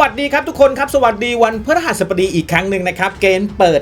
วัสดีครับทุกคนครับ สวัสดีวันพฤหัสบดีอีกครั้งหนึ่งนะครับ เกณฑ์เปิด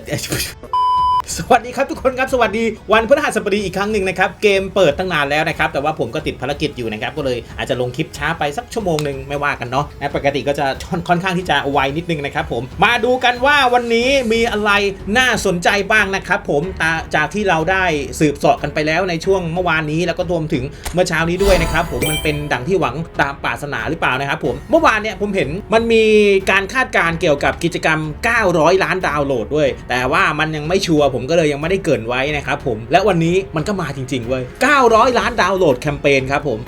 สวัสดีครับทุกคนครับสวัสดีวันพฤหัสบดีอีกครั้งหนึ่งนะครับเกมเปิดตั้งนานแล้วนะครับแต่ว่าผมก็ติดภารกิจอยู่นะครับก็เลยอาจจะลงคลิปช้าไปสักชั่วโมงหนึ่งไม่ว่ากันเนาะปกติก็จะค่อนข้างที่จะไวนิดนึงนะครับผมมาดูกันว่าวันนี้มีอะไรน่าสนใจบ้างนะครับผมตาจากที่เราได้สืบเสาะกันไปแล้วในช่วงเมื่อวานนี้แล้วก็รวมถึงเมื่อเช้านี้ด้วยนะครับผมมันเป็นดังที่หวังตามปรารถนาหรือเปล่านะครับผมเมื่อวานเนี่ยผมเห็นมันมีการคาดการเกี่ยวกับกิจกรรม 900 ล้านดาวน์โหลดด้วย แต่ว่ามันยังไม่ชัวร์ผมก็เลยยังไม่ได้เกินไว้นะครับผมและวันนี้มันก็มาจริงๆเว้ย900 ล้านดาวน์โหลดแคมเปญครับผม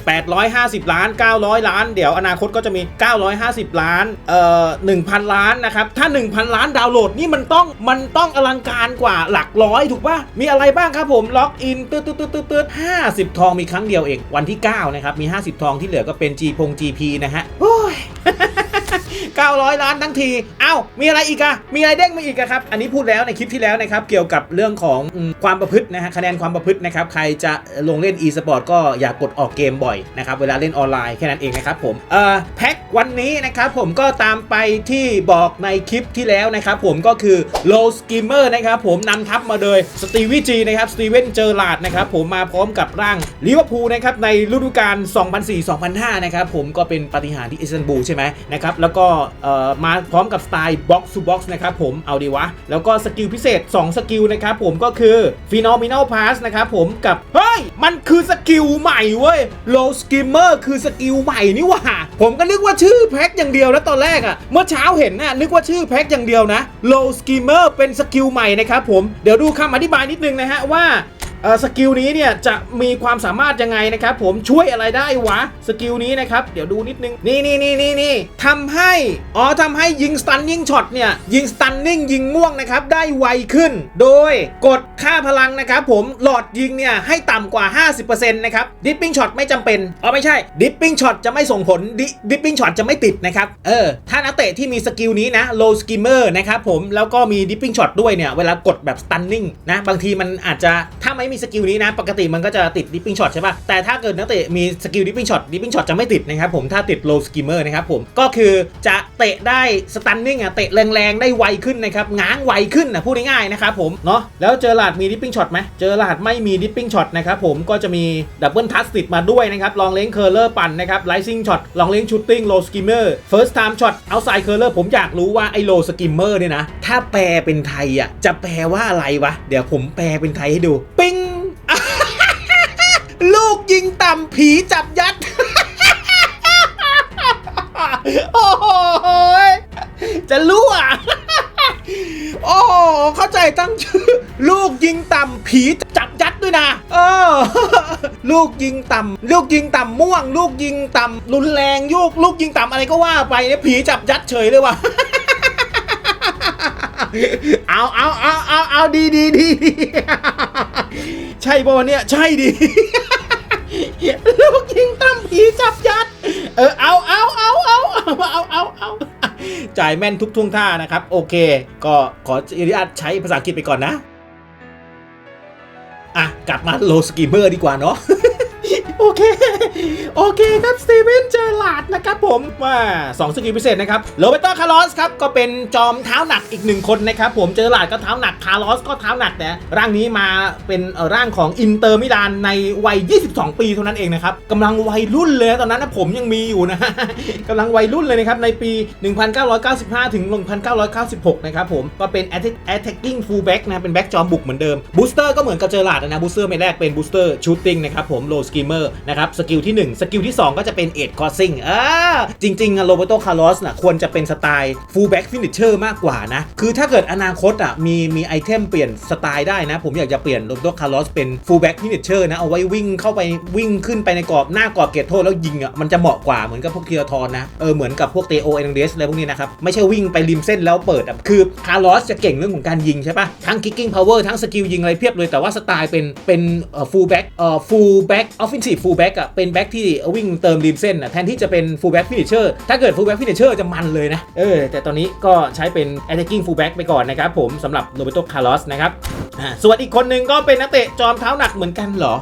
850 ล้าน 900 ล้าน เดี๋ยวอนาคตก็จะมี 950 ล้าน เอ่อ 1,000 ล้านนะครับ ถ้า 1,000 ล้านดาวน์โหลดนี่มันต้อง มันต้องอลังการกว่าหลักร้อยถูกปะมีอะไรบ้างครับผม ล็อกอินตืดตืดตืดตืดตืด50ทองมีครั้งเดียวเอง วันที่ 9 นะครับ มี 50 ทองที่เหลือก็เป็น G พง GP นะฮะ โอ้ย 900 ล้านทั้งที เอ้า มีอะไรอีกอะมีอะไรเด้งมาอีกอะครับ อันนี้พูดแล้วในคลิปที่แล้วนะครับ เกี่ยวกับเรื่องของอความประพฤตินะฮะ คะแนนความประพฤตินะครับ ใครจะลงเล่น e-sport ก็อย่ากกดออกเกมบ่อยนะครับ เวลาเล่นออนไลน์แค่นั้นเองนะครับผม เอ่อ แพ็ควันนี้นะครับผมก็ตามไปที่บอกในคลิปที่แล้วนะครับผมก็คือ low skimmer นะครับผมนำทัพมาโดยสตีวีจีนะครับสตีเวนเจอร์ลาดนะครับผมมาพร้อมกับร่างลิเวอร์พูลนะครับในฤดูกาล2004-2005นะครับผมก็เป็นปฏิหารที่อิสตันบูลใช่ไหมนะครับแล้วก็มาพร้อมกับสไตล์ box to box นะครับผมเอาดีวะ แล้วก็สกิลพิเศษ 2 สกิลนะครับผมก็คือ phenomenal pass นะครับผมกับ เฮ้ย มันคือสกิลใหม่เว้ย low skimmer คือสกิลใหม่นี่ว่า ผมก็นึกว่าชื่อแพ็คอย่างเดียวแล้วตอนแรกอะเมื่อเช้าเห็นน่ะนึกว่าชื่อแพ็คอย่างเดียวนะ low skimmer เป็นสกิลใหม่นะครับผมเดี๋ยวดูคำอธิบายนิดนึงนะฮะว่า สกิลนี้เนี่ยจะมีความสามารถยังไงนะครับผมช่วยอะไรได้วะสกิลนี้นะครับเดี๋ยวดูนิดนึงนี่นี่นี่นี่นี่ทำให้อ๋อทำให้ยิงสตันยิงช็อตเนี่ยยิงสตันนิ่งยิงม่วงนะครับได้ไวขึ้น โดยกดค่าพลังนะครับผมหลอดยิงเนี่ยให้ต่ำกว่า 50%นะครับดิปปิ้งช็อตไม่จำเป็นอ๋อไม่ใช่ดิปปิ้งช็อตจะไม่ส่งผลดิปปิ้งช็อตจะไม่ติดนะครับเออถ้านักเตะที่มีสกิลนี้นะ low skimmer นะครับผมแล้วก็มีดิปปิ้งช็อตด้วยเนี่ยเวลากดแบบ stunning นะบางทีมันอาจจะถ้าไม่มีสกิลนี้นะ ปกติมันก็จะติดดิปปิ้งช็อตใช่ป่ะแต่ถ้าเกิดนักเตะมีสกิลดิปปิ้งช็อตดิปปิ้งช็อตจะไม่ติดนะครับผมถ้าติด low skimmer นะครับผมก็คือจะเตะได้ stunning อะเตะแรงๆได้ไวขึ้นนะครับง้างไวขึ้นนะพูดง่ายๆนะครับผมเนาะแล้วเจอหลาดมีดิปปิ้งช็อตไหมเจอหลาดไม่มีดิปปิ้งช็อตนะครับผมก็จะมีดับเบิลทัสติดมาด้วยนะครับลองเล้งเคอร์เลอร์ปั่นนะครับไลซิ่งช็อตลองเล้งชูตติ้ง low skimmer first time shot outside curler ผมอยากรู้ว่าไอ้ low skimmer เนี่ยนะถ้าแปลเป็นไทยอะจะแปลว่าอะไรวะเดี๋ยวผมแปลเป็นไทยให้ดูปิ้ง ลูกยิงต่ำผีจับยัด โอ้โหยจะรู้อะโอ้เข้าใจตั้งชื่อ ลูกยิงต่ำผีจับยัดด้วยนะเออ ลูกยิงต่ำลูกยิงต่ำม่วง ลูกยิงต่ำรุนแรงยุกลูกยิงต่ำอะไรก็ว่าไปเนี่ยผีจับยัดเฉยเลยว่ะเอาเอาเอาเอาเอาดีดีดีใช่ป่าวะเนี่ย ใช่ดิ ลูกยิงตั้มผีจับยัด เออเอาเอาเอาเอาเอาเอาเอาเอาจ่ายแม่นทุกท่วงท่านะครับ โอเค ก็ขออนุญาตใช้ภาษาอังกฤษไปก่อนนะ อะ กลับมาโลสกีเมอร์ดีกว่าเนาะ โอเค โอเคครับสตีเวนเจอร์ลาดนะครับผมว่า2สกิลพิเศษนะครับโรเบโตคาร์ลอสครับก็เป็นจอมเท้าหนักอีกหนึ่งคนนะครับผมเจอร์ลาดก็เท้าหนักคาร์ลอสก็เท้าหนักแต่ร่างนี้มาเป็นร่างของอินเตอร์มิลานในวัย 22 ปีเท่านั้นเองนะครับกำลังวัยรุ่นเลยตอนนั้นนะผมยังมีอยู่นะกำลังวัยรุ่นเลยนะครับในปี 1995 ถึง 1996 นะครับผมก็เป็น attack- attacking fullback นะเป็นแบ็กจอมบุกเหมือนเดิมบูสเตอร์ก็เหมือนกับเจอร์ลาดนะบูสเตอร์ไม่แรกเป็นบูสเตอร์ชูตติ้งนะครับผมโลสกีเมอร์นะครับสกิลที่ 1 สกิลที่ 2 ก็จะเป็นเอ็ดคอร์ซิงอ่าจริงๆอะโรเบโตคาร์ลอสน่ะควรจะเป็นสไตล์ฟูลแบ็กฟินิชเชอร์มากกว่านะ คือถ้าเกิดอนาคตอะมีมีไอเทมเปลี่ยนสไตล์ได้นะ ผมอยากจะเปลี่ยนโรเบโตคาร์ลอสเป็นฟูลแบ็กฟินิชเชอร์นะเอาไว้วิ่งเข้าไปวิ่งขึ้นไปในกรอบหน้ากรอบเกตโทษแล้วยิงอะมันจะเหมาะกว่าเหมือนกับพวกเทียทอนนะเออเหมือนกับพวกเตโอเอเนเดสอะไรพวกนี้นะครับไม่ใช่วิ่งไปริมเส้นแล้วเปิดอะคือคาร์ลอสจะเก่งเรื่องของการยิงใช่ปะทั้ง kicking power ทั้งสกิลยิงอะไรเพียบเลยแต่ว่าสไตล์เป็นเป็นเอ่อ full back เอ่อฟูลแบ็กอะเป็นแบ็กที่วิ่งเติมริมเส้นอะแทนที่จะเป็นฟูลแบ็กฟินิชเชอร์ถ้าเกิดฟูลแบ็กฟินิชเชอร์จะมันเลยนะ เออ แต่ตอนนี้ก็ใช้เป็น attacking full back ไปก่อนนะครับผมสำหรับโรเบโตคาร์ลอสนะครับส่วนอีกคนหนึ่งก็เป็นนักเตะจอมเท้าหนักเหมือนกันเหรอ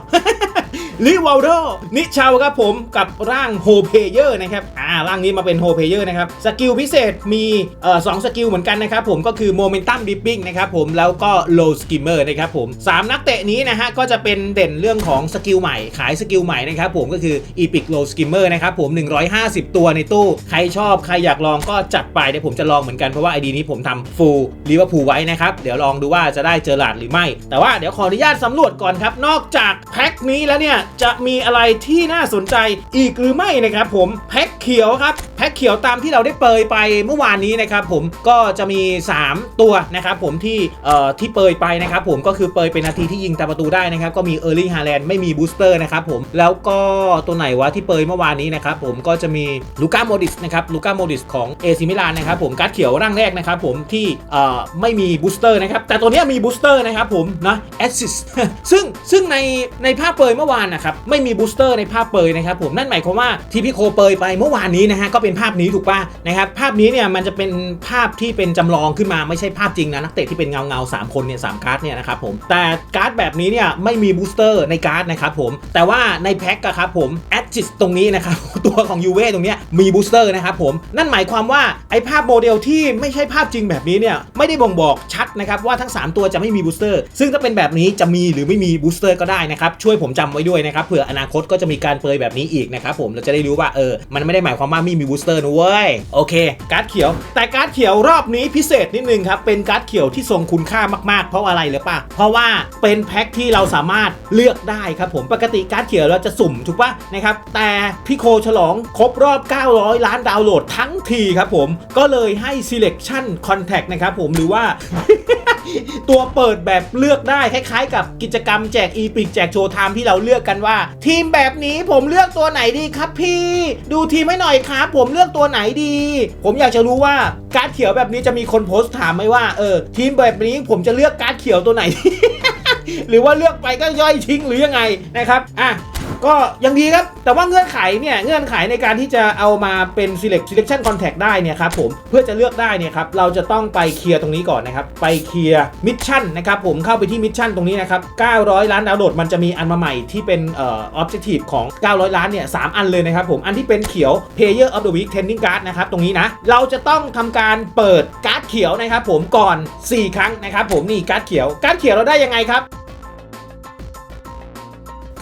ลิว a ลโดนิชาวครับผมกับร่างโฮเพเยอร์นะครับอ่าร่างนี้มาเป็นโฮเพเยอร์นะครับสกิลพิเศษมีเอ่อสองสกิลเหมือนกันนะครับผมก็คือโมเมนตัมดิปปิ้งนะครับผมแล้วก็โลสกิมเมอร์นะครับผมสามนักเตะนี้นะฮะก็จะเป็นเด่นเรื่องของสกิลใหม่ขายสกิลใหม่นะครับผมก็คืออีพิกโลสกิมเมอร์นะครับผม 150 ตัวในตู้ใครชอบใครอยากลองก็จัดไปเดี๋ยวผมจะลองเหมือนกันเพราะว่าไอดีนี้ผมทำฟูลลิเวอร์พูลไว้นะครับเดี๋ยวลองดูว่าจะได้เจอหลาดหรือไม่ แต่ว่าเดี๋ยวขออนุญาตสำรวจก่อนครับนอกจากแพ็คนี้แล้วเนี่ยจะมีอะไรที่น่าสนใจอีกหรือไม่นะครับผมแพ็คเขียวครับ พ็คเขียวตามที่เราได้เปยไปเมื่อวานนี้นะครับผมก็จะมี 3 ตัวนะครับผมที่เอ่อที่เปยไปนะครับผมก็คือเปยเป็นนาทีที่ยิงตามประตูได้นะครับก็มีเออร์ลิงฮาแลนด์ไม่มีบูสเตอร์นะครับผมแล้วก็ตัวไหนวะที่เปยเมื่อวานนี้นะครับผมก็จะมีลูก้าโมดิสนะครับลูก้าโมดิสของเอซิมิลานนะครับผมการ์ดเขียวร่างแรกนะครับผมที่เอ่อไม่มีบูสเตอร์นะครับแต่ตัวนี้มีบูสเตอร์นะครับผมนะแอสซิสซึ่งซึ่งในในภาพเปยเมื่อวานนะครับไม่มีบูสเตอร์ในภาพเปยนะครับผมนั่นหมายความว่าที่พี่โคเปยไปเมื่อวานนี้นะฮะก็เป็นภาพนี้ถูกป่ะนะครับภาพนี้เนี่ยมันจะเป็นภาพที่เป็นจำลองขึ้นมาไม่ใช่ภาพจริงนะนักเตะที่เป็นเงาเงาสามคนเนี่ยสามการ์ดเนี่ยนะครับผมแต่การ์ดแบบนี้เนี่ยไม่มีบูสเตอร์ในการ์ดนะครับผมแต่ว่าในแพ็คอะครับผมแอดจิสตรงนี้นะครับตัวของยูเว่ตรงเนี้ยมีบูสเตอร์นะครับผมนั่นหมายความว่าไอ้ภาพโมเดลที่ไม่ใช่ภาพจริงแบบนี้เนี่ยไม่ได้บ่งบอกชัดนะครับว่าทั้ง 3 ตัวจะไม่มีบูสเตอร์ซึ่งถ้าเป็นแบบนี้จะมีหรือไม่มีบูสเตอร์ก็ได้นะครับช่วยผมจำไว้ด้วยนะครับเผื่ออนาคตก็จะมีการเปยแบบนี้อีกนะครับผมเราจะได้รู้ว่าเออมันไม่ได้หมายความว่าไม่มีบูสเตอร์นะเว้ย โอเค การ์ดเขียว แต่การ์ดเขียวรอบนี้พิเศษนิดนึงครับ เป็นการ์ดเขียวที่ทรงคุณค่ามากๆ เพราะอะไรหรือปะเพราะว่าเป็นแพ็คที่เราสามารถเลือกได้ครับผม ปกติการ์ดเขียวเราจะสุ่มถูกปะนะครับ แต่พี่โคฉลองครบรอบ 900 ล้านดาวน์โหลดทั้งทีครับผม ก็เลยให้ selection contact นะครับผม หรือว่าตัวเปิดแบบเลือกได้คล้ายๆ กับกิจกรรมแจกอีพิกแจกโชว์ไทม์ที่เราเลือกกันว่า ทีมแบบนี้ผมเลือกตัวไหนดีครับพี่ ดูทีมให้หน่อยครับผมมเลือกตัวไหนดี ผมอยากจะรู้ว่าการ์ดเขียวแบบนี้จะมีคนโพสต์ถามไหมว่าเออทีมแบบนี้ผมจะเลือกการ์ดเขียวตัวไหน หรือว่าเลือกไปก็ย่อยทิ้งหรือยังไงนะครับอะ ก็ยังดีครับ แต่ว่าเงื่อนไขเนี่ยเงื่อนไขในการที่จะเอามาเป็น select selection contact ได้เนี่ยครับผมเพื่อจะเลือกได้เนี่ยครับเราจะต้องไปเคลียร์ตรงนี้ก่อนนะครับไปเคลียร์มิชชั่นนะครับผมเข้าไปที่มิชชั่นตรงนี้นะครับ 900 ล้านดาวน์โหลดมันจะมีอันมาใหม่ที่เป็นเอ่อ objective ของ 900 ล้านเนี่ย3อันเลยนะครับผมอันที่เป็นเขียว player of the week trending card นะครับตรงนี้นะเราจะต้องทำการเปิดการ์ดเขียวนะครับผมก่อน 4 ครั้งนะครับผมนี่การ์ดเขียวการ์ดเขียวเราได้ยังไงครับ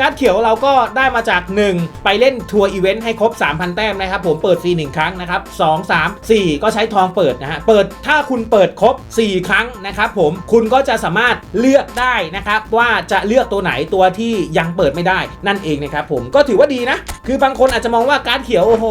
การ์ดเขียวเราก็ได้มาจาก 1 ไปเล่นทัวร์อีเวนต์ให้ครบ 3,000 แต้มนะครับ ผมเปิดฟรี1ครั้งนะครับ2 3 4 ก็ใช้ทองเปิดนะฮะเปิดถ้าคุณเปิดครบ 4 ครั้งนะครับผมคุณก็จะสามารถเลือกได้นะครับว่าจะเลือกตัวไหนตัวที่ยังเปิดไม่ได้นั่นเองนะครับผมก็ถือว่าดีนะ คือบางคนอาจจะมองว่าการ์ดเขียวโอ้โห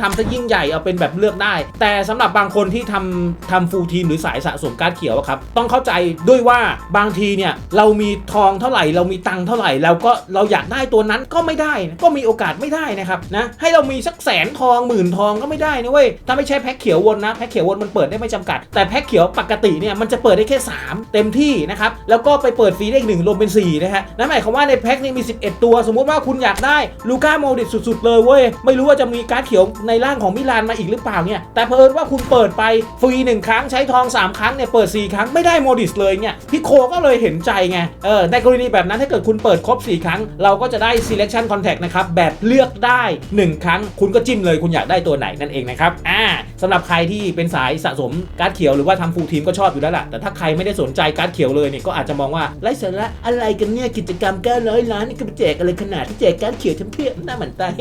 ทำซะยิ่งใหญ่เอาเป็นแบบเลือกได้ แต่สำหรับบางคนที่ทำทำฟูลทีมหรือสายสะสมการ์ดเขียวครับต้องเข้าใจด้วยว่าบางทีเนี่ยเรามีทองเท่าไหร่เรามีตังเท่าไหร่แล้วก็เราอยากได้ตัวนั้นก็ไม่ได้ ก็มีโอกาสไม่ได้นะครับนะให้เรามีสักแสนทองหมื่นทองก็ไม่ได้นะเว้ยถ้าไม่ใช่แพ็คเขียววนนะแพ็คเขียววนมันเปิดได้ไม่จำกัด แต่แพ็คเขียวปกติเนี่ยมันจะเปิดได้แค่ 3 เต็มที่นะครับแล้วก็ไปเปิดฟรีได้อีกหนึ่งรวมเป็น4นะฮะนั่นหมายความว่าในแพ็คนี้มี 11 ตัว สมมุติว่าคุณอยากได้ลูก้าโมดิตสุด ๆ เลยเว้ยไม่รู้ว่าจะมีการ์ดเขียวในร่างของมิลานมาอีกหรือเปล่าเนี่ยแต่เพิ่นว่าคุณเปิดไปฟรีหนึ่งครั้งใช้ทองสามครั้งเนี่ยเปิดสี่ครั้งไม่ได้โมดิสเลยเนี่ยพี่โคก็เลยเห็นใจไงเออในกรณีแบบนั้นถ้าเกิดคุณเปิดครบ 4 ครั้งเราก็จะได้ selection contact นะครับแบบเลือกได้ 1 ครั้ง คุณก็จิ้มเลยคุณอยากได้ตัวไหนนั่นเองนะครับอ่าสำหรับใครที่เป็นสายสะสมการ์ดเขียวหรือว่าทำฟูลทีมก็ชอบอยู่แล้วล่ะแต่ถ้าใครไม่ได้สนใจการ์ดเขียวเลยเนี่ยก็อาจจะมองว่าไร้สาระอะไรกันเนี่ยกิจกรรม900ล้านนี่ก็ไปแจกอะไรขนาดที่แจกการ์ดเขียวทั้งเพื่อนหน้าเหมือนตาย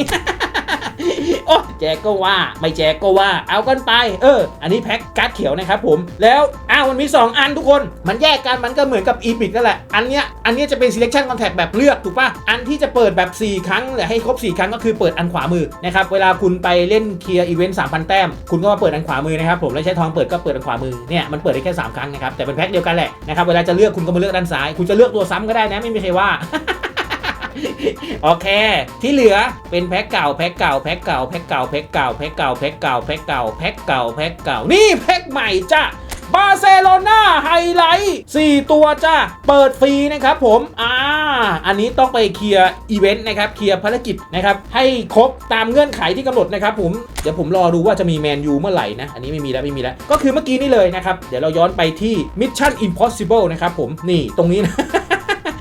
โอ้แจกก็ว่าไม่แจกก็ว่า เอากันไป เออ อันนี้แพ็คการ์ดเขียวนะครับผม แล้วอ้าวมันมี 2 อันทุกคน มันแยกกันมันก็เหมือนกับอีพิกนั่นแหละ อันเนี้ยอันเนี้ยจะเป็น selection contact แบบเลือกถูกปะอันที่จะเปิดแบบ 4 ครั้งหรือให้ครบ 4 ครั้งก็คือเปิดอันขวามือนะครับเวลาคุณไปเล่นเคลียร์อีเวนต์3,000แต้มคุณก็มาเปิดอันขวามือนะครับผมแล้วใช้ทองเปิดก็เปิดอันขวามือเนี่ยมันเปิดได้แค่3ครั้งนะครับแต่เป็นแพ็คเดียวกันแหละนะครับเวลาจะเลือกคุณก็มาเลือกด้านซ้าย คุณจะเลือกตัวซ้ำก็ได้นะไม่มีใครว่า โอเค ที่เหลือเป็นแพ็คเก่าแพ็คเก่าแพ็คเก่าแพ็คเก่าแพ็คเก่าแพ็คเก่าแพ็คเก่าแพ็คเก่าแพ็คเก่าแพ็คเก่านี่แพ็คใหม่จ้ะบาร์เซโลนาไฮไลท์4ตัวจ้าเปิดฟรีนะครับผม อ่า อันนี้ต้องไปเคลียร์อีเวนต์นะครับ เคลียร์ภารกิจนะครับ ให้ครบตามเงื่อนไขที่กำหนดนะครับผม เดี๋ยวผมรอดูว่าจะมีแมนยูเมื่อไหร่นะ อันนี้ไม่มีแล้วไม่มีแล้ว ก็คือเมื่อกี้นี่เลยนะครับ เดี๋ยวเราย้อนไปที่ Mission Impossible นะครับผม นี่ตรงนี้นะ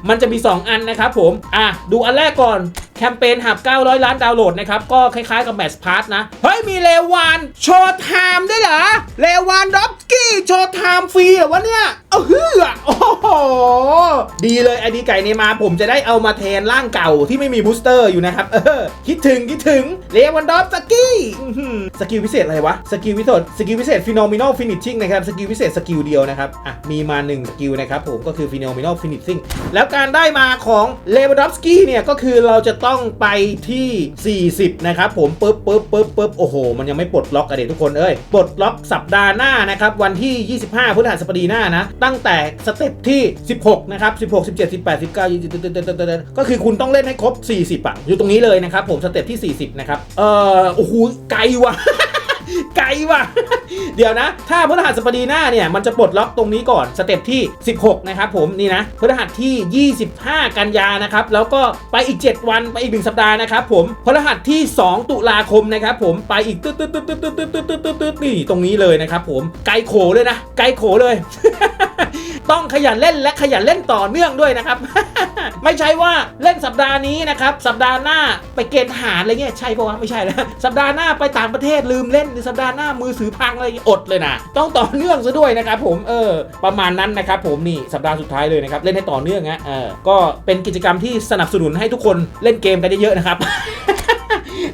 มันจะมี 2 อันนะครับผม อะ ดูอันแรกก่อน มเปญหับ 900 ล้านดาวน์โหลดนะครับ ก็คล้ายๆกับแมสพาร์ทนะ เฮ้ย มีเลวาน โชว์ไทม์ด้วยเหรอ เลวานด็อฟสกี้ โชว์ไทม์ฟรีเหรอวะเนี่ยเอาเฮือโอ้โห ดีเลยไอดีไก่เนมาผมจะได้เอามาแทนร่างเก่าที่ไม่มีบูสเตอร์อยู่นะครับ เออ คิดถึงคิดถึง เลวันดอฟสกี้สกิลพิเศษอะไรวะ สกิลพิเศษ สกิลพิเศษฟิโนมิโนฟินิชชิ่งนะครับ สกิลพิเศษสกิลเดียวนะครับ อะ มีมา1สกิลนะครับผม ก็คือฟิโนมิโนฟินิชชิ่งแล้วการได้มาของเลวันดอฟสกี้เนี่ย ก็คือเราจะต้องไปที่ 40 นะครับผมปึ๊บปึ๊บปึ๊บปึ๊บโอ้โห มันยังไม่ปลดล็อกอะเด็กทุกคนเอ้ยปลดล็อกสัปดาห์หน้านะครับวันที่ 25พฤหัสบดีหน้านะตั้งแต่สเต็ปที่ 16 นะครับ 16 17 18 19 20ก็คือคุณต้องเล่นให้ครบ 40อะอยู่ตรงนี้เลยนะครับผมสเต็ปที่ 40 นะครับเอ่อโอ้โหไกลว่ะ ไกลว่ะ เดี๋ยวนะ ถ้าพฤหัสบดีหน้าเนี่ยมันจะปลดล็อกตรงนี้ก่อนสเต็ปที่ 16 นะครับผมนี่นะพฤหัสที่ 25 กันยานะครับแล้วก็ไปอีก 7 วันไปอีก 1 สัปดาห์นะครับผมพฤหัสที่ 2 ตุลาคมนะครับผมไปอีกตึ๊ดตึ๊ดตึ๊ดตึ๊ดตึ๊ดตึ๊ดตึ๊ดตึ๊ดตึ๊ดตืดนี่ตรงนี้เลยนะครับผมไกลโขเลยนะ ไกลโขเลย ต้องขยันเล่นและขยันเล่นต่อเนื่องด้วยนะครับ ไม่ใช่ว่าเล่นสัปดาห์นี้นะครับ สัปดาห์หน้าไปเกณฑ์ทหารอะไรเงี้ยใช่ปะวะไม่ใช่แล้วสัปดาห์หน้าไปต่างประเทศลืมเล่นหรือสัปดาห์หน้ามือถือพังอะไรอดเลยนะต้องต่อเนื่องซะด้วยนะครับผมเออประมาณนั้นนะครับผมนี่สัปดาห์สุดท้ายเลยนะครับเล่นให้ต่อเนื่องนะเออก็เป็นกิจกรรมที่สนับสนุนให้ทุกคนเล่นเกมกันเยอะๆนะครับ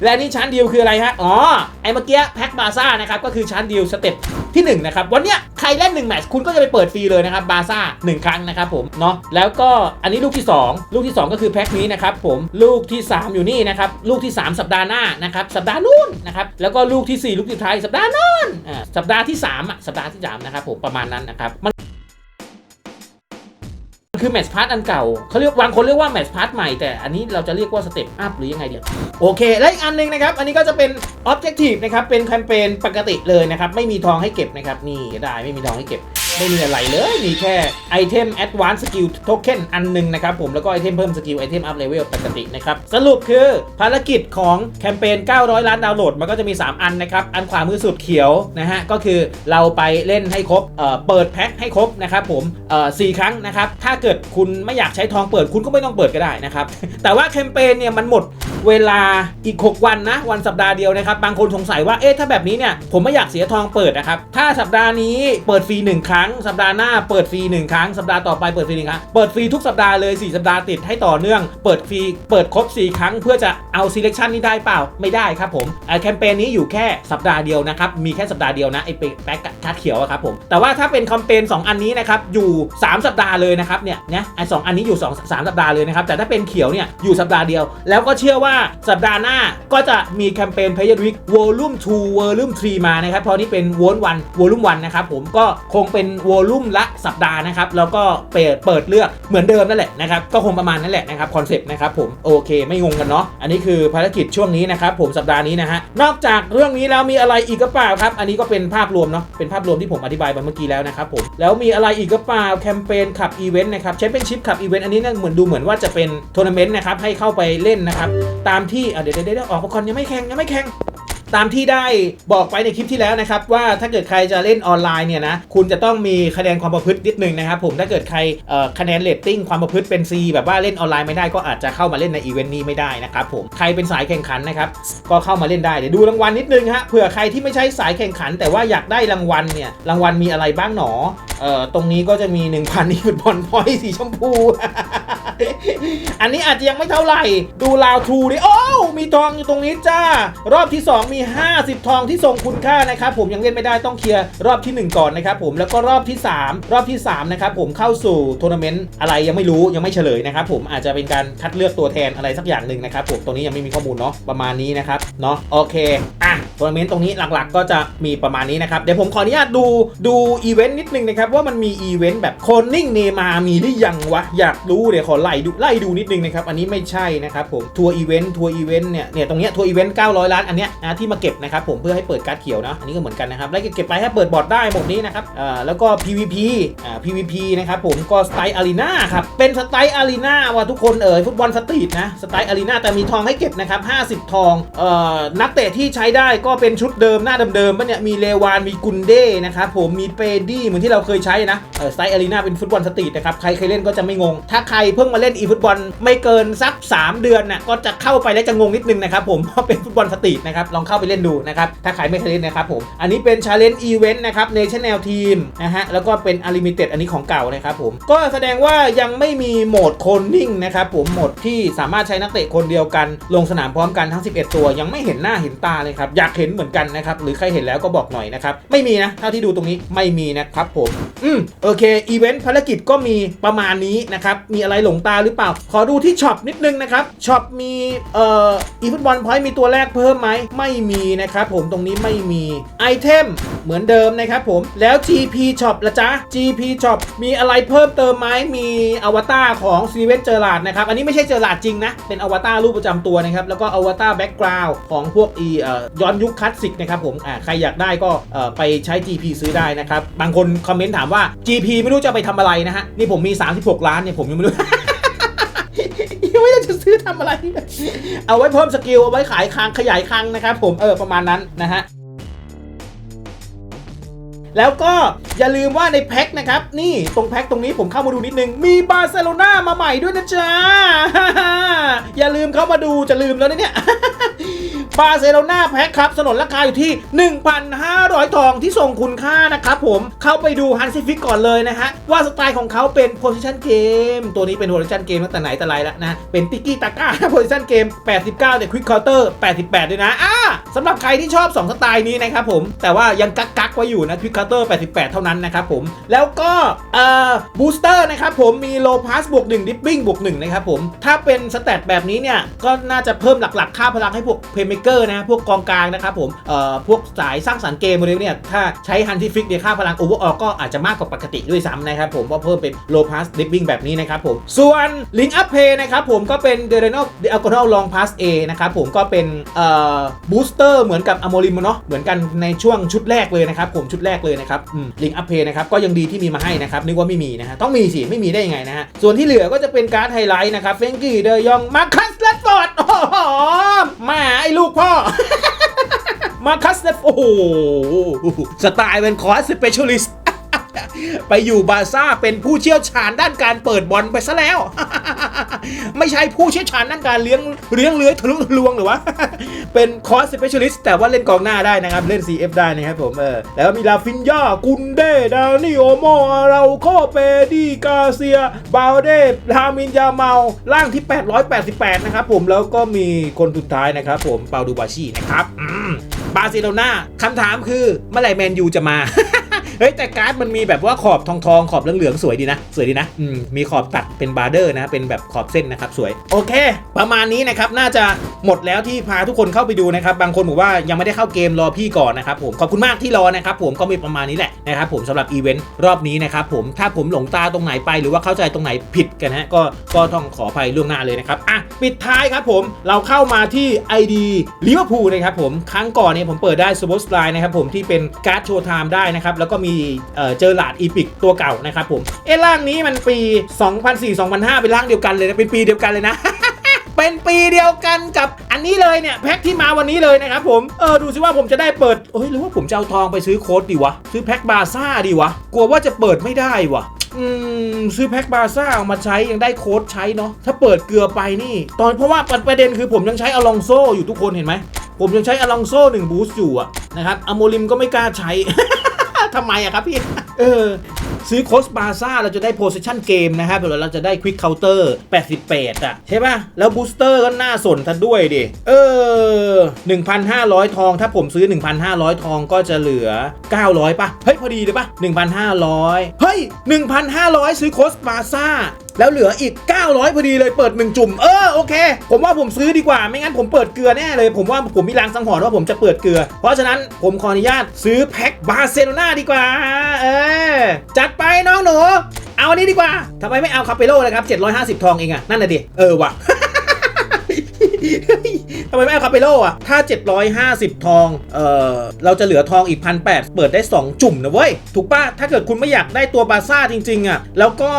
และนี่ชั้นเดียวคืออะไรฮะ อ๋อ ไอ้เมื่อกี้แพ็คบาซ่านะครับ ก็คือชั้นเดียวสเต็ปที่1นะครับ วันเนี้ยใครเล่น1แมตช์คุณก็จะไปเปิดฟรีเลยนะครับบาซ่า1ครั้งนะครับผม เนาะแล้วก็อันนี้ลูกที่ 2 ลูกที่ 2 ก็คือแพ็คนี้นะครับผม ลูกที่ 3 อยู่นี่นะครับ ลูกที่ 3 สัปดาห์หน้านะครับ สัปดาห์นู้นนะครับ แล้วก็ลูกที่ 4 ลูกที่ท้ายสัปดาห์นู้นอ่าสัปดาห์ที่3อะ สัปดาห์ที่3นะครับผม ประมาณนั้นนะครับมัน คือแมช์พาร์ทอันเก่าเขาเรียกบางคนเรียกว่าแมช์พาร์ทใหม่แต่อันนี้เราจะเรียกว่าสเต็ปอัพหรือยังไงเดียวโอเค และอีกอันหนึงนะครับ อันนี้ก็จะเป็นออบเจกตีฟนะครับเป็นแคมเปญปกติเลยนะครับไม่มีทองให้เก็บนะครับนี่ได้ไม่มีทองให้เก็บ ไม่มีอะไรเลย มีแค่ไอเทม Advanced Skill Token อันหนึงนะครับผมแล้วก็ไอเทมเพิ่มสกิลไอเทมอัพเลเวลปกตินะครับ สรุปคือภารกิจของแคมเปญ 900 ล้านดาวน์โหลด มันก็จะมี 3 อันนะครับ อันขวามือสุดเขียวนะฮะ ก็คือเราไปเล่นให้ครบเอ่อเปิดแพ็คให้ครบนะครับผมเอ่อสครั้งนะครับ ถ้าเกิดคุณไม่อยากใช้ทองเปิดคุณก็ไม่ต้องเปิดก็ได้นะครับ แต่ว่าแคมเปญเนี่ยมันหมดเวลาอีก 6 วันนะ วันสัปดาห์เดียวนะครับ บางคนสงสัยว่าเอ๊ะถ้าแบบนี้เนี่ยผมไม่อยากเสียทองเปิดนะครับถ้าสัปดาห์นี้เปิดฟรี1ครั้งสัปดาห์หน้าเปิดฟรี1ครั้งสัปดาห์ต่อไปเปิดฟรีหนึ่งครั้งเปิดฟรีทุกสัปดาห์เลย 4 สัปดาห์ติดให้ต่อเนื่องเปิดฟรีเปิดครบ 4 ครั้งเพื่อจะเอา selection นี้ได้เปล่าไม่ได้ครับผมแคมเปญนี้อยู่แค่สัปดาห์เดียวนะครับมีแค่สัปดาห์เดียวนะไอ้แป๊กชาเขียวครับผมแต่ว่าถ้าเป็นแคมเปญ2อันนี้นะครับอยู่ 3 สัปดาห์เลยนะครับเนี่ยนะไอ้สองอันนี้อยู่ 2 3 สัปดาห์เลยนะครับแต่ถ้าเป็นเขียวเนี่ยอยู่สัปดาห์เดียว แล้วก็เชื่อว่าสัปดาห์หน้าก็จะมีแคมเปญ p a y e r Week Volume 2 Volume 3 มานะครับเพราะนี่เป็น Vol 1 Volume 1นะครับผมก็คงเป็น Volume ละสัปดาห์นะครับ แล้วก็เปิดเปิดเลือกเหมือนเดิมนั่นแหละนะครับ ก็คงประมาณนั่นแหละนะครับคอนเซปต์นะครับผมโอเคไม่งงกันเนาะอันนี้คือภารกิจช่วงนี้นะครับผมสัปดาห์นี้นะฮะนอกจากเรื่องนี้แล้วมีอะไรอีกก็เปล่าครับอันนี้ก็เป็นภาพรวมเนาะเป็นภาพรวมที่ผมอธิบายไปเมื่อกี้แล้วนะครับผมแล้วมีอะไรอีกก็เปล่าแคมเปญขับอีเวนต์นะครับแชมเปี้ยนชิพขับอีเวนต์อันนี้เนี่ยเหมือนดูเหมือนว่าจะเป็นทัวร์นาเมนต์นะครับให้เข้าไปเล่นนะครับตามที่เดี๋ยวเดี๋ยวเดี๋ยวออกอุปกรณ์ยังไม่แข่งยังไม่แข่ง ตามที่ได้บอกไปในคลิปที่แล้วนะครับว่าถ้าเกิดใครจะเล่นออนไลน์เนี่ยนะคุณจะต้องมีคะแนนความประพฤตินิดนึงนะครับผมถ้าเกิดใครคะแนนเรตติ้งความประพฤติเป็น C แบบว่าเล่นออนไลน์ไม่ได้ก็อาจจะเข้ามาเล่นในอีเวนต์นี้ไม่ได้นะครับผมใครเป็นสายแข่งขันนะครับก็เข้ามาเล่นได้เดี๋ยวดูรางวัลนิดนึงฮะเผื่อใครที่ไม่ใช่สายแข่งขัน แต่ว่าอยากได้รางวัลเนี่ยรางวัลมีอะไรบ้างหนอเอ่อตรงนี้ก็จะมี 1,000นี่ฟุตบอลพอยสีชมพู อันนี้อาจจะยังไม่เท่าไหร่ ดูลาวทูดิโอ้ มีทองอยู่ตรงนี้จ้า รอบที่ 2 มี 50 ทองที่ทรงคุณค่านะครับผมยังเล่นไม่ได้ต้องเคลียร์รอบที่ 1 ก่อนนะครับผมแล้วก็รอบที่ 3 รอบที่3นะครับผมเข้าสู่ทัวร์นาเมนต์อะไรยังไม่รู้ยังไม่เฉลยนะครับผมอาจจะเป็นการคัดเลือกตัวแทนอะไรสักอย่างหนึ่งนะครับผมตรงนี้ยังไม่มีข้อมูลเนาะประมาณนี้นะครับเนาะโอเคอะทัวร์นาเมนต์ตรงนี้หลักๆ ก็จะมีประมาณนี้นะครับเดี๋ยวผมขออนุญาตดูดูอีเวนต์นิดนึงนะครับว่ามันมีอีเวนต์แบบโคนนิ่งเนมามีหรือยังวะอยากรู้เดี๋ยวขอไล่ดูไล่ดูนิดนึงนะครับอันนี้ไม่ใช่นะครับผมทัวร์อีเวนต์ทัวร์อีเวนต์เนี่ยเนี่ยตรงเนี้ยทัวร์อีเวนต์900 ล้านอันเนี้ยนะที่มาเก็บนะครับผมเพื่อให้เปิดการ์ดเขียวนะอันนี้ก็เหมือนกันนะครับแล้วเก็บไปให้เปิดบอร์ดได้หมดนี้นะครับอ่าแล้วก็ PVP อ่า PVP นะครับผมก็สไตล์อารีนาครับเป็นสไตล์อารีนาว่ะทุกคนเอ่ยฟุตบอลสตรีทนะสไตล์อารีนาแต่มีทองให้เก็บนะครับ 50 ทองเอ่อนักเตะที่ใช้ได้ก็เป็นชุดเดิมหน้าเดิมๆปะเนี่ยมีเลวานมีกุนเด้นะครับผมมีเปดี้เหมือนที่เราเคยใช้นะเออสไตล์อารีนาเป็นฟุตบอลสตรีทนะครับใครเคยเล่นก็จะไม่งง ถ้าใครเพิ่งมาเล่นอีฟุตบอลไม่เกินสัก 3 เดือนน่ะก็จะเข้าไปแล้วจะงงนิดนึงนะครับผมเพราะเป็นฟุตบอลสตรีทนะครับลองเข้าไปเล่นดูนะครับถ้าใครไม่เคยเล่นนะครับผมอันนี้เป็น Challenge Event นะครับ National Team นะฮะแล้วก็เป็น Unlimited อันนี้ของเก่านะครับผมก็แสดงว่ายังไม่มีโหมดโคนนิ่งนะครับผมโหมดที่สามารถใช้นักเตะคนเดียวกัน ลงสนามพร้อมกันทั้ง 11 ตัว ยังไม่เห็นหน้าเห็นตาเลยครับอยากเห็นเหมือนกันนะครับหรือใครเห็นแล้วก็บอกหน่อยนะครับไม่มีนะเท่าที่ดูตรงนี้ไม่มีนะครับผมอืมโอเคอีเวนต์ภารกิจก็มีประมาณนี้นะครับมีอะไรหลงตาหรือเปล่า ขอดูที่ช็อปนิดนึงนะครับช็อปมีเอ่ออีฟุตบอลพอยต์มีตัวแรกเพิ่มไหมไม่มีนะครับผมตรงนี้ไม่มีไอเทมเหมือนเดิมนะครับผมแล้ว GP Shop ละจ๊ะ GP Shop มีอะไรเพิ่มเติมไหมมีอวตารของซีเวนเจอร์ลาดนะครับอันนี้ไม่ใช่เจอร์ลาดจริงนะเป็นอวตารรูปประจำตัวนะครับแล้วก็อวตารแบ็กกราวด์ของพวกอีย้อนยุคคลาสสิกนะครับผมใครอยากได้ก็ไปใช้ GP ซื้อได้นะครับบางคนคอมเมนต์ถามว่า GP ไม่รู้จะไปทำอะไรนะฮะนี่ผมมี 36 ล้านเนี่ยผมยังไม่รู้ ไม่รู้จะซื้อทำอะไร เอาไว้เพิ่มสกิลเอาไว้ขายคางขยายคางนะครับผมเออประมาณนั้นนะฮะ แล้วก็อย่าลืมว่าในแพ็คนะครับ นี่ตรงแพ็คตรงนี้ผมเข้ามาดูนิดนึง มีบาร์เซโลนามาใหม่ด้วยนะจ๊ะ อย่าลืมเข้ามาดูจะลืมแล้วนะเนี่ยบาร์เซโลนาแพ็คครับสนนราคาอยู่ที่ 1,500 ทองที่ส่งคุณค่านะครับผมเข้าไปดูฮันซิฟิกก่อนเลยนะฮะ ว่าสไตล์ของเขาเป็น position game ตัวนี้เป็น position game ตั้งแต่ไหนแต่ไรแล้วนะ เป็นติกกี้ตาก้า position game 89แต่ quick counter 88 ด้วยนะอ่าสำหรับใครที่ชอบ 2 สไตล์นี้นะครับผมแต่ว่ายังกักกักไว้อยู่นะ quick counter 88 เท่านั้นนะครับผม แล้วก็เอ่อบูสเตอร์นะครับผมมี low pass บวก1 dipping บวก1นะครับผม ถ้าเป็นสแตทแบบนี้เนี่ย ก็น่าจะเพิ่มหลักๆ ค่าพลังให้พวก playmaker นะ พวกกองกลางนะครับผมเอ่อพวกสายสร้างสรรค์เกมอะไรเนี่ย ถ้าใช้ h u n t i f i x เนี่ยค่าพลัง overall ก็อาจจะมากกว่าปกติด้วยซ้ำนะครับผมเพราะเพิ่มเป็น low pass dipping แบบนี้นะครับผมส่วน link up play นะครับผมก็เป็น d e r e n a l diagonal long pass A นะครับผมก็เป็นเอ่อ booster เหมือนกับ Amorim เนาะเหมือนกันในช่วงชุดแรกเลยนะครับผมชุดแรกเลยนะครับอืม link up play นะครับก็ยังดีที่มีมาให้นะครับนึกว่าไม่มีนะฮะต้องมีสิไม่มีได้ยังไงนะฮะส่วนที่เหลือก็จะเป็นการ์ดไฮไลท์นะครับเฟงกี้เดยองมาคัสเลดฟอร์ดโอ้โหแหมาไอ้ลูกพ่อมาคัสเลดโอ้โหสไตล์เป็นคอร์สสเปเชียลิสต์ ไปอยู่บาซ่าเป็นผู้เชี่ยวชาญด้านการเปิดบอลไปซะแล้ว ไม่ใช่ผู้เชี่ยวชาญด้านการเลี้ยงเลี้ยงเลื้อยทะลุทะลวงหรือวะ เป็นคอร์สเปเชียลิสต์แต่ว่าเล่นกองหน้าได้นะครับ เล่น CF ได้นะครับผมเออแล้วมีลาฟินยากุนเดดานิโอโมอาราโคเปดีกาเซียบาเดลามินยาเมาล่างที่ 888 นะครับผมแล้วก็มีคนสุดท้ายนะครับผมเปาดูบาชีนะครับบาร์เซโลนาคำถามคือเมื่อไหร่แมนยูจะมา เฮ้ยแต่การ์ดมันมีแบบว่าขอบทองทองๆขอบเหลืองๆสวยดีนะ สวยดีนะอืมมีขอบตัดเป็นบาร์เดอร์นะเป็นแบบขอบเส้นนะครับสวยโอเค ประมาณนี้นะครับน่าจะหมดแล้วที่พาทุกคนเข้าไปดูนะครับบางคนบอกว่ายังไม่ได้เข้าเกมรอพี่ก่อนนะครับผมขอบคุณมากที่รอนะครับผมก็มีประมาณนี้แหละนะครับผมสำหรับอีเวนต์รอบนี้นะครับผมถ้าผมหลงตาตรงไหนไปหรือว่าเข้าใจตรงไหนผิดกันฮะก็ก็ต้องขออภัยล่วงหน้าเลยนะครับอะปิดท้ายครับผมเราเข้ามาที่ ID ลิเวอร์พูลนะครับผมครั้งก่อนเนี่ยผมเปิดได้สปอร์ตไลน์นะครับผมที่เป็นการ์ดโชว์ไทม์ได้นะครับแล้วก็มีเอ่อเจอหลาดอีพิกตัวเก่านะครับผม เอ้ร่างนี้มันปี 2004-2005 เป็นร่างเดียวกันเลยนะ เป็นปีเดียวกันเลยนะเป็นปีเดียวกันกับอันนี้เลยเนี่ยแพ็คที่มาวันนี้เลยนะครับผมเออดูสิว่าผมจะได้เปิดเอ้ยหรือว่าผมจะเอาทองไปซื้อโค้ดดีวะ ซื้อแพ็คบาซ่าดีวะ กลัวว่าจะเปิดไม่ได้วะอืมซื้อแพ็คบาซ่าเอามาใช้ยังได้โค้ดใช้เนาะถ้าเปิดเกลือไปนี่ ตอนเพราะว่าประเด็นคือผมยังใช้อลองโซอยู่ทุกคนเห็นไหมผมยังใช้อลองโซหนึ่งบูสต์อยู่อะนะครับอโมลิมก็ไม่กล้าใช้ ทำไมอะครับพี่ เออ ซื้อโคสบาซ่าเราจะได้โพ i ิชันเกมนะครับเดี๋ยวเราจะได้ควิกเคาน์เตอร์88อะ ใช่ป่ะ แล้วบูสเตอร์ก็น่าสนทันด้วยดิ เออ 1,500 ทอง ถ้าผมซื้อ 1,500 ทองก็จะเหลือ 900ป่ะ เฮ้ย พอดีเลยป่ะ 1,500 เฮ้ย 1,500 ซื้อโคสบาซ่าแล้วเหลืออีก 900 พอดีเลยเปิด1จุ่ม เออโอเค ผมว่าผมซื้อดีกว่า ไม่งั้นผมเปิดเกลือแน่เลย ผมว่าผมมีรางสังหรณ์ว่าผมจะเปิดเกลือ เพราะฉะนั้นผมขออนุญาตซื้อแพ็คบาร์เซโลนาดีกว่า เออ จัดไปน้องหนู เอาอันนี้ดีกว่าทำไมไม่เอาคาเปโลเลยครับ750 ทองเองอะนั่นน่ะดิ เออว่ะ ทำไมไม่เอาคาเปโลอะ ถ้า 750 ทอง เอ่อ เราจะเหลือทองอีกพันแเปิดได้ 2 จุ่มนะเว้ย ถูกปะถ้าเกิดคุณไม่อยากได้ตัวบาซ่าจริง ๆ อะ แล้วก็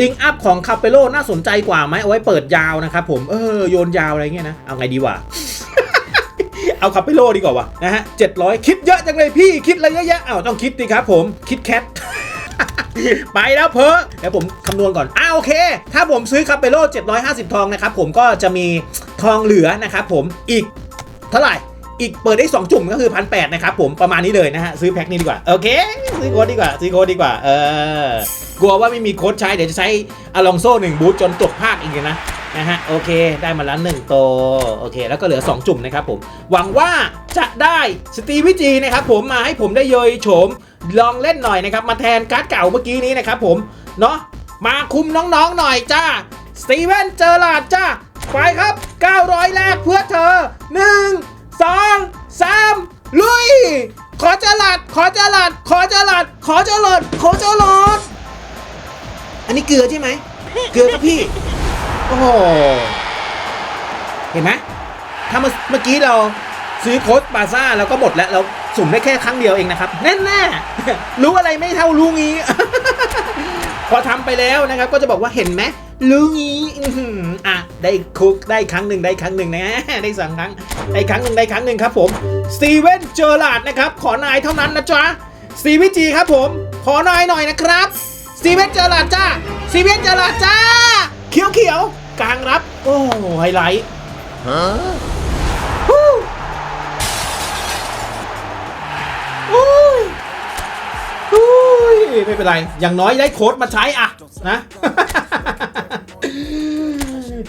ลิงก์อัพของคาเปโลน่าสนใจกว่าไหมเอาไว้เปิดยาวนะครับผม เออ โยนยาวอะไรเงี้ยนะ เอาไงดีวะเอาคาเปโลดีกว่าวะนะฮะ 700 คิดเยอะจังเลยพี่ คิดอะไรเยอะแยะอ้าวต้องคิดดิครับผม คิดแคท ไปแล้วเพอเดี๋ยวผมคำนวณก่อนอ่าโอเค ถ้าผมซื้อคาเปโล750 ทองนะครับผมก็จะมีทองเหลือนะครับผมอีกเท่าไหร่อีกเปิดได้ 2 จุ่มก็คือพันแนะครับผมประมาณนี้เลยนะฮะ ซื้อแพ็คนี้ดีกว่า โอเค ซื้อโค้ดดีกว่า ซื้อโค้ดดีกว่า เออกลัวว่าไม่มีโค้ดใช้ เดี๋ยวจะใช้อลองโซ่หนึ่งบูทจนจบภาคอีกนะนะฮะ โอเค ได้มาแล้วหนึ่งโตโอเค แล้วก็เหลือ 2 จุ่มนะครับผม หวังว่าจะได้สตีวิจีนะครับผมมาให้ผมได้เยยโฉม ลองเล่นหน่อยนะครับ มาแทนการ์ดเก่าเมื่อกี้นี้นะครับผม เนาะมาคุมน้องๆหน่อยจ้าสตีเวนเจอร์ลาดจ้าไปครับ 900 แรกเพื่อเธอ 1 2 3 ลุย ขอเจอลาดขอเจอลาดขอเจอลาดขอเจอลอดขอเจอลอดอันนี้เกลือใช่ไหม เกลือครับพี่ โอ้โห เห็นไหมถ้าเมื่อกี้เรา ซื้อโค้ดบาซ่าแล้วก็หมดแล้วเราสุ่มได้แค่ครั้งเดียวเองนะครับแน่แน่ๆรู้อะไรไม่เท่ารู้งี้ พอทำไปแล้วนะครับ ก็จะบอกว่าเห็นไหมรู้งี้อะได้คุกได้ครั้งหนึ่งได้ครั้งหนึ่งนะได้สองครั้งได้ครั้งหนึ่งได้ครั้งหนึ่งครับผมสตีเวนเจอร์ลาดนะครับ ขอนายเท่านั้นนะจ๊ะสตีวิจีครับผม ขอนายหน่อยนะครับสตีเวนเจอร์ลาดจ้าสตีเวนเจอร์ลาดจ้าเขียวเขียวกลางรับ โอ้ไฮไลท์ ไม่เป็นไร อย่างน้อยได้โค้ดมาใช้อะนะ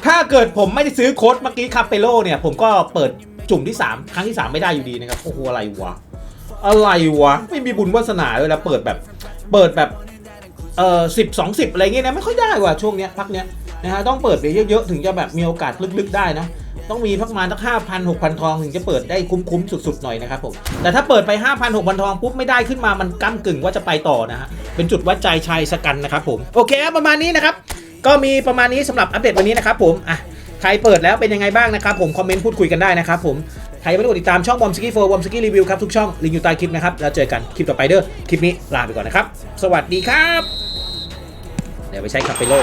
ถ้าเกิดผมไม่ได้ซื้อโค้ดเมื่อกี้คาเปโลเนี่ย ผมก็เปิดจุ่มที่ 3 ครั้งที่ 3 ไม่ได้อยู่ดีนะครับ โอ้โห อะไรวะ อะไรวะ ไม่มีบุญวาสนาเลยนะเปิดแบบ เปิดแบบ เอ่อสิบสองสิบอะไรเงี้ยนะ ไม่ค่อยได้ว่ะช่วงเนี้ยพักเนี้ยนะฮะ ต้องเปิดไปเยอะๆ ถึงจะแบบมีโอกาสลึกๆได้นะ ต้องมีพักมาสักห้าพันหกพันทองถึงจะเปิดได้คุ้มๆสุดๆหน่อยนะครับผมแต่ถ้าเปิดไป5 0 0 0 6 0 0ทองปุ๊บไม่ได้ขึ้นมามันก้ากึ่งว่าจะไปต่อนะฮะเป็นจุดวัดใจชายสกันนะครับผมโอเคประมาณนี้นะครับก็มีประมาณนี้สำหรับอัปเดตวันนี้นะครับผมอะใครเปิดแล้วเป็นยังไงบ้างนะครับผมคอมเมนต์พูดคุยกันได้นะครับผมใครไม่ได้กดติดตามช่องบอมสกี้โฟบอมสกี้รีวิวครับทุกช่องลิงก์อยู่ใต้คลิปนะครับแล้วเจอกันคลิปต่อไปเด้อคลิปนี้ลาไปก่อนนะครับสวัสดีครับ เดี๋ยวไปใช้คาเปโล